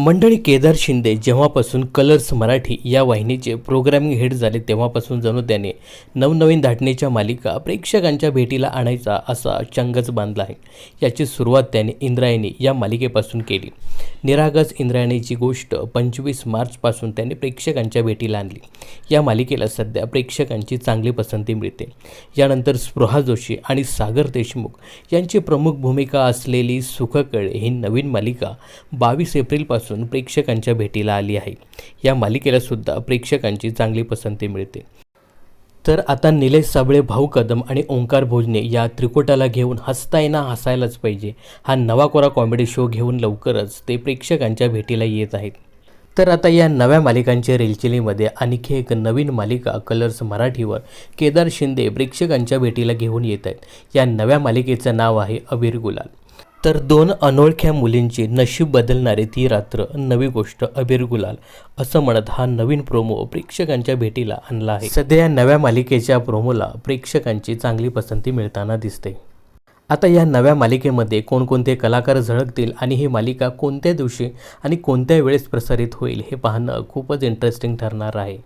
मंडळी केदार शिंदे जेव्हापासून कलर्स मराठी या वाहिनीचे प्रोग्रामिंग हेड झाले तेव्हापासून जणू त्याने नवनवीन धाटणीच्या मालिका प्रेक्षकांच्या भेटीला आणायचा असा चंगच बांधला आहे. याची सुरुवात त्याने इंद्रायणी या मालिकेपासून केली. निरागस इंद्रायणीची गोष्ट पंचवीस मार्चपासून त्याने प्रेक्षकांच्या भेटीला आणली. या मालिकेला सध्या प्रेक्षकांची चांगली पसंती मिळते. यानंतर स्पृहा जोशी आणि सागर देशमुख यांची प्रमुख भूमिका असलेली सुखकळे ही नवीन मालिका बावीस एप्रिलपासून प्रेक्षकांच्या भेटीला आली आहे. या मालिकेला सुद्धा प्रेक्षकांची चांगली पसंती मिळते. तर आता निलेश साबळे भाऊ कदम आणि ओंकार भोजने या त्रिकोटाला घेऊन हसता येणं हसायलाच पाहिजे. हा नवा कोरा कॉमेडी शो घेऊन लवकरच ते प्रेक्षकांच्या भेटीला येत आहेत. तर आता या नव्या मालिकांच्या रेलचिलीमध्ये आणखी एक नवीन मालिका कलर्स मराठीवर केदार शिंदे प्रेक्षकांच्या भेटीला घेऊन येत आहेत. या नव्या मालिकेचं नाव आहे अबीर गुलाल. तर दोन अनोळख्या मुलींची नशीब बदलणारी ती रात्र नवी गोष्ट अबीर गुलाल असं म्हणत हा नवीन प्रोमो प्रेक्षकांच्या भेटीला आणला आहे. सध्या या नव्या मालिकेच्या प्रोमोला प्रेक्षकांची चांगली पसंती मिळताना दिसते. आता या नव्या मालिकेमध्ये कोणकोणते कलाकार झळकतील आणि ही मालिका कोणत्या दिवशी आणि कोणत्या वेळेस प्रसारित होईल हे पाहणं खूपच इंटरेस्टिंग ठरणार आहे.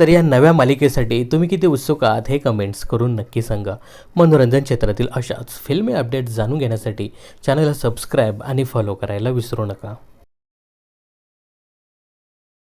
तर या नव्या मालिकेसाठी तुम्ही किती उत्सुक आहात हे कमेंट्स करून नक्की सांगा. मनोरंजन क्षेत्रातील अशाच फिल्मी अपडेट्स जाणून घेण्यासाठी चॅनलला सबस्क्राईब आणि फॉलो करायला विसरू नका.